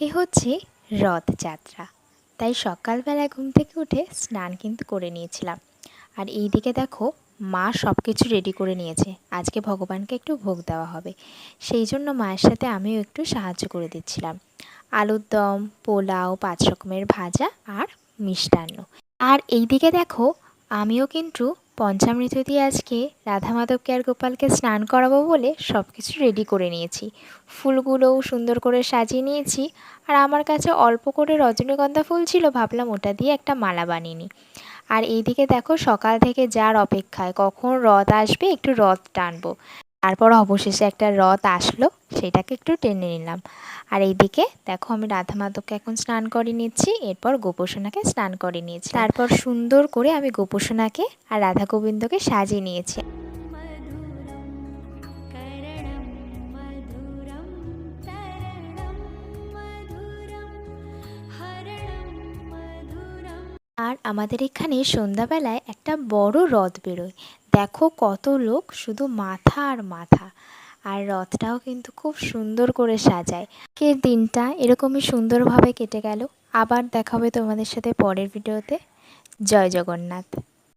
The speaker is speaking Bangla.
আজকে হচ্ছে রথযাত্রা। তাই সকালবেলায় ঘুম থেকে উঠে স্নান কিন্তু করে নিয়েছিলাম। আর এই দিকে দেখো, মা সব কিছু রেডি করে নিয়েছে। আজকে ভগবানকে একটু ভোগ দেওয়া হবে। সেই জন্য মায়ের সাথে আমিও একটু সাহায্য করে দিচ্ছিলাম। আলুর দম, পোলাও, পাঁচ রকমের ভাজা আর মিষ্টান্ন। আর এই দিকে দেখো, আমিও কিন্তু পঞ্চামৃত দিয়ে আজকে রাধা মাধবকে আর গোপালকে স্নান করাবো বলে সব কিছু রেডি করে নিয়েছি। ফুলগুলোও সুন্দর করে সাজিয়ে নিয়েছি আর আমার কাছে অল্প করে রজনীগন্ধা ফুল ছিল, ভাবলাম ওটা দিয়ে একটা মালা বানিয়ে আর এইদিকে দেখো সকাল থেকে যার অপেক্ষায়, কখন রথ আসবে একটু রথ টানবো। তারপর অবশেষে একটা রথ আসলো, সেটাকে একটু টেনে নিলাম। আর এইদিকে দেখো আমি রাধা মাধবকে এখন স্নান করে নিচ্ছি, এরপর গোপসোনাকে স্নান করে নিয়েছি। তারপর সুন্দর করে আমি গোপোষণাকে আর রাধা গোবিন্দকে সাজিয়ে নিয়েছি। আর আমাদের এখানে সন্ধ্যাবেলায় একটা বড় হ্রদ বেরোয়। দেখো কত লোক শুধু মাথা আর মাথা। আর রথটাও কিন্তু খুব সুন্দর করে সাজায়। কে দিনটা এরকমই সুন্দরভাবে কেটে গেল। আবার দেখা হবে তোমাদের সাথে পরের ভিডিওতে। জয় জগন্নাথ।